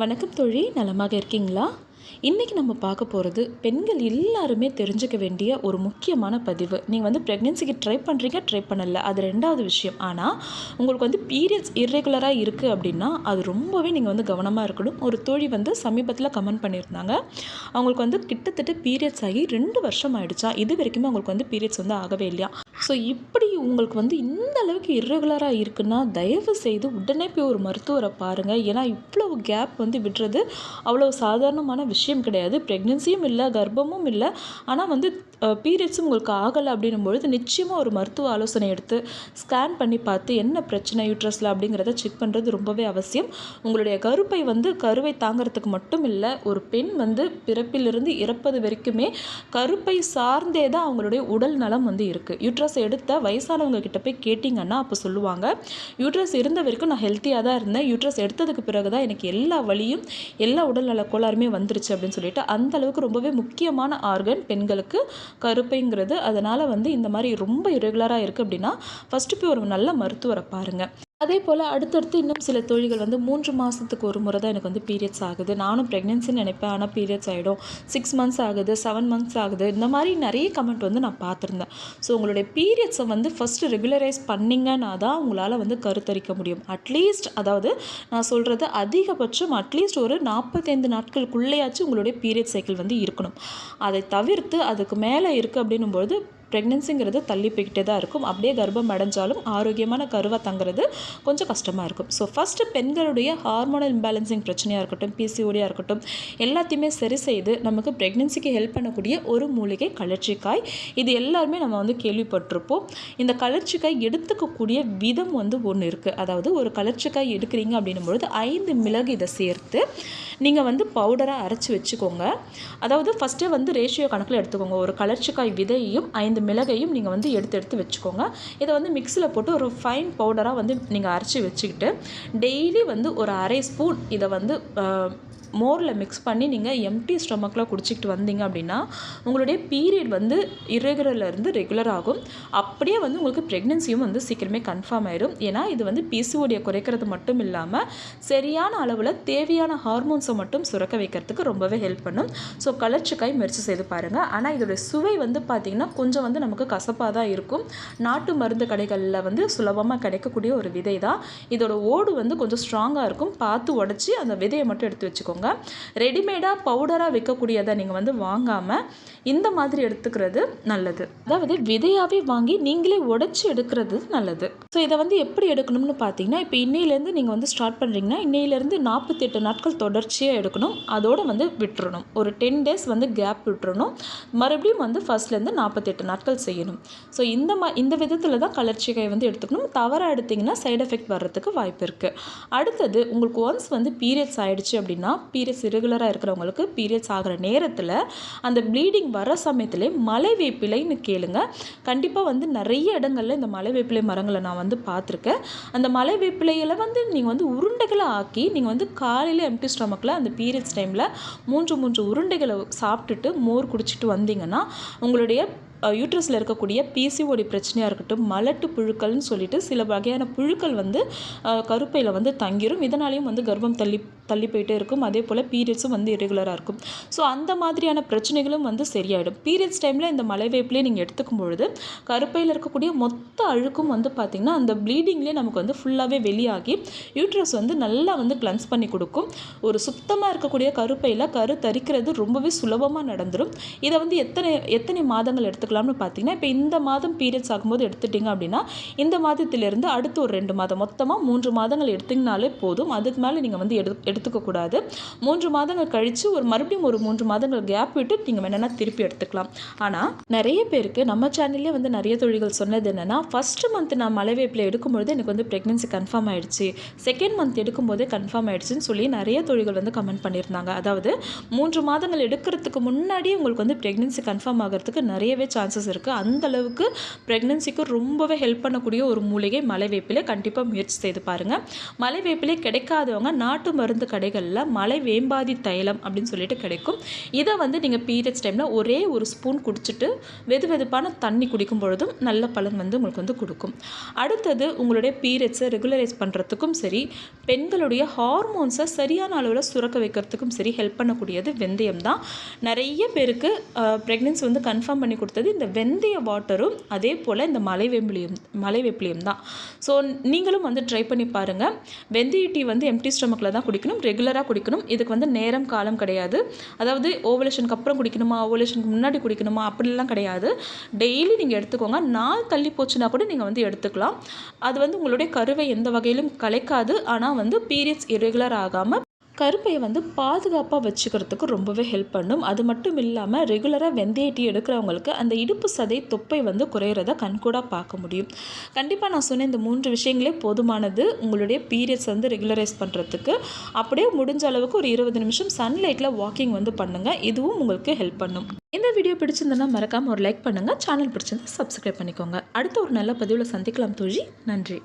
வணக்கம் தோழி நலமாக இருக்கீங்களா? இன்றைக்கி நம்ம பார்க்க போகிறது பெண்கள் எல்லாருமே தெரிஞ்சுக்க வேண்டிய ஒரு முக்கியமான பதிவு. நீங்கள் வந்து ப்ரெக்னென்சிக்கு ட்ரை பண்ணுறீங்க ட்ரை பண்ணலை. அது ரெண்டாவது விஷயம். ஆனால் உங்களுக்கு வந்து பீரியட்ஸ் இர்ரெகுலராக இருக்குது அப்படின்னா அது ரொம்பவே நீங்கள் வந்து கவனமாக இருக்கணும். ஒரு தோழி வந்து சமீபத்தில் கமெண்ட் பண்ணியிருந்தாங்க. அவங்களுக்கு வந்து கிட்டத்தட்ட பீரியட்ஸ் ஆகி ரெண்டு வருஷம் ஆயிடுச்சா? இது வரைக்குமே அவங்களுக்கு வந்து பீரியட்ஸ் வந்து ஆகவே இல்லையா? ஸோ இப்படி உங்களுக்கு வந்து இந்த அளவுக்கு இர்ரெகுலராக இருக்குன்னா தயவு செய்து உடனே போய் ஒரு மருத்துவரை பாருங்கள் ஏன்னா இவ்வளவு கேப் வந்து விடுறது அவ்வளோ சாதாரணமான விஷயம் கிடையாது. ப்ரெக்னென்சியும் இல்லை கர்ப்பமும் இல்லை. ஆனால் வந்து பீரியட்ஸும் உங்களுக்கு ஆகலை அப்படின்னும் பொழுது நிச்சயமாக ஒரு மருத்துவ ஆலோசனை எடுத்து ஸ்கேன் பண்ணி பார்த்து என்ன பிரச்சனை யூட்ரஸில் அப்படிங்கிறத செக் பண்ணுறது ரொம்பவே அவசியம். உங்களுடைய கருப்பை வந்து கருவை தாங்கிறதுக்கு மட்டும் இல்லை ஒரு பெண் வந்து பிறப்பிலிருந்து இறப்பது வரைக்குமே கருப்பை சார்ந்தே தான் அவங்களுடைய உடல் நலம் வந்து இருக்குது யூட்ரஸ் யூட்ரஸ் எடுத்த வயசானவங்க கிட்ட போய் கேட்டிங்கன்னா அப்போ சொல்லுவாங்க. யூட்ரஸ் இருந்த வரைக்கும் நான் ஹெல்த்தியாக தான் இருந்தேன். யூட்ரஸ் எடுத்ததுக்கு பிறகு தான் எனக்கு எல்லா வழியும் எல்லா உடல்நல கோளாறுமே வந்துருச்சு அப்படின்னு சொல்லிட்டு அந்த அளவுக்கு ரொம்பவே முக்கியமான ஆர்கன் பெண்களுக்கு கருப்பைங்கிறது. அதனால் வந்து இந்த மாதிரி ரொம்ப இரெகுலராக இருக்குது அப்படின்னா ஃபஸ்ட்டு போய் ஒரு நல்ல மருத்துவரை பாருங்கள் அதே போல் அடுத்தடுத்து இன்னும் சில தொழில்கள் வந்து மூன்று மாதத்துக்கு ஒரு முறை தான் எனக்கு வந்து பீரியட்ஸ் ஆகுது. நானும் ப்ரெக்னென்சின்னு நினைப்பேன். ஆனால் பீரியட்ஸ் ஆகிடும் சிக்ஸ் மந்த்ஸ் ஆகுது செவன் மந்த்ஸ் ஆகுது. இந்த மாதிரி நிறைய கமெண்ட் வந்து நான் பார்த்துருந்தேன். ஸோ உங்களுடைய பீரியட்ஸை வந்து ஃபஸ்ட்டு ரெகுலரைஸ் பண்ணிங்கன்னா தான் உங்களால் வந்து கருத்தரிக்க முடியும். அட்லீஸ்ட் அதாவது நான் சொல்கிறது அதிகபட்சம் அட்லீஸ்ட் ஒரு நாற்பத்தைந்து நாட்களுக்குள்ளேயாச்சும் உங்களுடைய பீரியட் சைக்கிள் வந்து இருக்கணும். அதை தவிர்த்து அதுக்கு மேலே இருக்குது அப்படின்னும்பொழுது ப்ரெக்னென்சிங்கிறது தள்ளி போய்கிட்டே தான் இருக்கும். அப்படியே கர்ப்பம் அடைஞ்சாலும் ஆரோக்கியமான கருவை தங்குறது கொஞ்சம் கஷ்டமாக இருக்கும். ஸோ ஃபஸ்ட்டு பெண்களுடைய ஹார்மோனல் இம்பேலன்சிங் பிரச்சனையாக இருக்கட்டும் பிசிஓடியாக இருக்கட்டும் எல்லாத்தையுமே சரி செய்து நமக்கு ப்ரெக்னென்சிக்கு ஹெல்ப் பண்ணக்கூடிய ஒரு மூலிகை கலர்ச்சிக்காய். இது எல்லாருமே நம்ம வந்து கேள்விப்பட்டிருப்போம். இந்த கலர்ச்சிக்காய் எடுத்துக்கக்கூடிய விதம் வந்து ஒன்று இருக்குது அதாவது ஒரு கலர்ச்சிக்காய் எடுக்கிறீங்க அப்படின்னும் பொழுது ஐந்து மிளகு இதை சேர்த்து நீங்கள் வந்து பவுடராக அரைச்சி வச்சுக்கோங்க. அதாவது ஃபஸ்ட்டே வந்து ரேஷியோ கணக்கில் எடுத்துக்கோங்க. ஒரு கலர்ச்சிக்காய் விதையையும் ஐந்து மிளகையும் நீங்கள் வந்து எடுத்து எடுத்து வச்சுக்கோங்க. இதை வந்து மிக்சியில் போட்டு ஒரு ஃபைன் பவுடராக வந்து நீங்கள் அரைச்சி வச்சுக்கிட்டு டெய்லி வந்து ஒரு அரை ஸ்பூன் இதை வந்து மோரில் மிக்ஸ் பண்ணி நீங்கள் எம்டி ஸ்டொமக்கில் குடிச்சிக்கிட்டு வந்தீங்க அப்படின்னா உங்களுடைய பீரியட் வந்து இரெகுலர்லேருந்து ரெகுலர் ஆகும். அப்படியே வந்து உங்களுக்கு ப்ரெக்னென்சியும் வந்து சீக்கிரமே கன்ஃபார்ம் ஆயிடும் ஏன்னா இது வந்து பிசிஓடியை குறைக்கிறது மட்டும் இல்லாமல் சரியான அளவில் தேவையான ஹார்மோன்ஸை மட்டும் சுரக்க வைக்கிறதுக்கு ரொம்பவே ஹெல்ப் பண்ணும். ஸோ கலர்ச்சிக்காய் முயற்சி செய்து பாருங்கள் ஆனால் இதோடைய சுவை வந்து பார்த்திங்கன்னா கொஞ்சம் வந்து நமக்கு கசப்பாக தான் இருக்கும். நாட்டு மருந்து கடைகளில் வந்து சுலபமாக கிடைக்கக்கூடிய ஒரு விதை தான். இதோட ஓடு வந்து கொஞ்சம் ஸ்ட்ராங்காக இருக்கும். பார்த்து உடச்சி அந்த விதையை மட்டும் எடுத்து வச்சுக்கோங்க. ரெடிமேடாக பவுடராக விற்கக்கூடியதை நீங்கள் வந்து வாங்காமல் இந்த மாதிரி எடுத்துக்கிறது நல்லது. அதாவது விதையாகவே வாங்கி நீங்களே உடச்சி எடுக்கிறது நல்லது. ஸோ இதை வந்து எப்படி எடுக்கணும்னு பார்த்தீங்கன்னா இப்போ இன்னையிலேருந்து நீங்கள் வந்து ஸ்டார்ட் பண்ணுறீங்கன்னா இன்னையிலேருந்து நாற்பத்தெட்டு நாட்கள் தொடர்ச்சி தொடர்ச்சியாக எடுக்கணும் அதோடு வந்து விட்டுறணும். ஒரு டென் டேஸ் வந்து கேப் விட்டுறணும். மறுபடியும் வந்து ஃபர்ஸ்ட்லேருந்து நாற்பத்தெட்டு நாட்கள் செய்யணும். ஸோ இந்த மா இந்த விதத்தில் தான் கலர்ச்சிகை வந்து எடுத்துக்கணும். தவறாக எடுத்திங்கன்னா சைடு எஃபெக்ட் வர்றதுக்கு வாய்ப்பு இருக்குது அடுத்தது உங்களுக்கு ஒன்ஸ் வந்து பீரியட்ஸ் ஆகிடுச்சு அப்படின்னா பீரியட்ஸ் இரெகுலராக இருக்கிறவங்களுக்கு பீரியட்ஸ் ஆகிற நேரத்தில் அந்த ப்ளீடிங் வர சமயத்திலே மலை வேப்பிலைன்னு கேளுங்க. கண்டிப்பாக வந்து நிறைய இடங்களில் இந்த மலை வேப்பிலை மரங்களை நான் வந்து பார்த்துருக்கேன். அந்த மலை வேப்பிலையில் வந்து நீங்கள் வந்து உருண்டைகளை ஆக்கி நீங்கள் வந்து காலையில் எம்டி ஸ்டொமக்கில் அந்த பீரியட்ஸ் டைமில் மூன்று மூன்று உருண்டைகளை சாப்பிட்டுட்டு மோர் குடிச்சிட்டு வந்தீங்கன்னா உங்களுடைய யூட்ரஸில் இருக்கக்கூடிய பிசிஓடி பிரச்சனையாக இருக்கட்டும் மலட்டு புழுக்கள்னு சொல்லிட்டு சில வகையான புழுக்கள் வந்து கருப்பையில் வந்து தங்கிரும். இதனாலையும் வந்து கர்ப்பம் தள்ளி தள்ளி போயிட்டே இருக்கும். அதே போல் பீரியட்ஸும் வந்து இரெகுலராக இருக்கும். ஸோ அந்த மாதிரியான பிரச்சனைகளும் வந்து சரியாயிடும். பீரியட்ஸ் டைமில் இந்த மலைவேப்பிலே நீங்கள் எடுத்துக்கும் பொழுது கருப்பையில் இருக்கக்கூடிய மொத்த அழுக்கும் வந்து பார்த்திங்கன்னா அந்த ப்ளீடிங்லேயே நமக்கு வந்து ஃபுல்லாகவே வெளியாகி யூட்ரஸ் வந்து நல்லா வந்து கிளன்ஸ் பண்ணி கொடுக்கும். ஒரு சுத்தமாக இருக்கக்கூடிய கருப்பையில் கரு தரிக்கிறது ரொம்பவே சுலபமாக நடந்துடும் இதை வந்து எத்தனை எத்தனை மாதங்கள் எடுத்துக்கலாம்? எடுத்துக்கலாம்னு பார்த்தீங்கன்னா இப்போ இந்த மாதம் பீரியட்ஸ் ஆகும்போது எடுத்துட்டிங்க அப்படின்னா இந்த மாதத்திலிருந்து அடுத்து ஒரு ரெண்டு மாதம் மொத்தமாக மூன்று மாதங்கள் எடுத்திங்கனாலே போதும். அதுக்கு மேலே நீங்கள் வந்து எடு எடுத்துக்கக்கூடாது. மூன்று மாதங்கள் கழித்து ஒரு மறுபடியும் ஒரு மூன்று மாதங்கள் கேப் விட்டு நீங்கள் வேணுன்னா திருப்பி எடுத்துக்கலாம். ஆனால் நிறைய பேருக்கு நம்ம சேனல்லே வந்து நிறைய தொழில்கள் சொன்னது என்னென்னா ஃபஸ்ட்டு மந்த் நான் மலைவேப்பில் எடுக்கும்பொழுது எனக்கு வந்து ப்ரெக்னென்சி கன்ஃபார்ம் ஆகிடுச்சு செகண்ட் மந்த் எடுக்கும்போதே கன்ஃபார்ம் ஆகிடுச்சின்னு சொல்லி நிறைய தொழில்கள் வந்து கமெண்ட் பண்ணியிருந்தாங்க. அதாவது மூன்று மாதங்கள் எடுக்கிறதுக்கு முன்னாடியே உங்களுக்கு வந்து ப்ரெக்னென்சி கன்ஃபார்ம் ஆகிறதுக்கு நிறையவே சான்சஸ் இருக்குது அந்தளவுக்கு ப்ரெக்னன்சிக்கு ப்ரெக்னென்சிக்கு ரொம்பவே ஹெல்ப் பண்ணக்கூடிய ஒரு மூலிகை மலை வேப்பிலை கண்டிப்பாக முயற்சி செய்து பாருங்கள் மலை வேப்பிலை கிடைக்காதவங்க நாட்டு மருந்து கடைகளில் மலை வேம்பாதி தைலம் அப்படின்னு சொல்லிட்டு கிடைக்கும். இதை வந்து நீங்கள் பீரியட்ஸ் டைமில் ஒரே ஒரு ஸ்பூன் குடிச்சிட்டு வெது வெதுப்பான தண்ணி குடிக்கும் பொழுதும் நல்ல பலன் வந்து உங்களுக்கு வந்து கொடுக்கும். அடுத்தது உங்களுடைய பீரியட்ஸை ரெகுலரைஸ் பண்ணுறதுக்கும் சரி பெண்களுடைய ஹார்மோன்ஸை சரியான அளவில் சுரக்க வைக்கிறதுக்கும் சரி ஹெல்ப் பண்ணக்கூடியது வெந்தயம் தான். நிறைய பேருக்கு ப்ரெக்னென்சி வந்து கன்ஃபார்ம் பண்ணி கொடுத்தது இந்த வெந்தய வாட்டரும் அதே போல் இந்த மலை வேம்பிலியும் மலை தான். ஸோ நீங்களும் வந்து ட்ரை பண்ணி பாருங்கள் வெந்தய டீ வந்து எம்டி ஸ்டொமக்கில் தான் குடிக்கணும். ரெகுலராக குடிக்கணும். இதுக்கு வந்து நேரம் காலம் கிடையாது. அதாவது ஓவலேஷனுக்கு அப்புறம் குடிக்கணுமா? ஓவலேஷனுக்கு முன்னாடி குடிக்கணுமா? அப்படிலாம் கிடையாது. டெய்லி நீங்கள் எடுத்துக்கோங்க. நாள் தள்ளி போச்சுன்னா கூட நீங்கள் வந்து எடுத்துக்கலாம். அது வந்து உங்களுடைய கருவை எந்த வகையிலும் கலைக்காது. ஆனால் வந்து பீரியட்ஸ் இரெகுலர் ஆகாமல் கருப்பையை வந்து பாதுகாப்பாக வச்சுக்கிறதுக்கு ரொம்பவே ஹெல்ப் பண்ணும். அது மட்டும் இல்லாமல் ரெகுலராக வெந்தய டீ எடுக்கிறவங்களுக்கு அந்த இடுப்பு சதை தொப்பை வந்து குறையிறத கண்கூடாக பார்க்க முடியும். கண்டிப்பாக நான் சொன்ன இந்த மூன்று விஷயங்களே போதுமானது. உங்களுடைய பீரியட்ஸ் வந்து ரெகுலரைஸ் பண்ணுறதுக்கு அப்படியே முடிஞ்ச அளவுக்கு ஒரு இருபது நிமிஷம் சன்லைட்டில் வாக்கிங் வந்து பண்ணுங்கள் இதுவும் உங்களுக்கு ஹெல்ப் பண்ணும். இந்த வீடியோ பிடிச்சிருந்தனா மறக்காமல் ஒரு லைக் பண்ணுங்கள் சேனல் பிடிச்சிருந்தா சப்ஸ்கிரைப் பண்ணிக்கோங்க. அடுத்த ஒரு நல்ல பதிவில் சந்திக்கலாம் தோழி. நன்றி.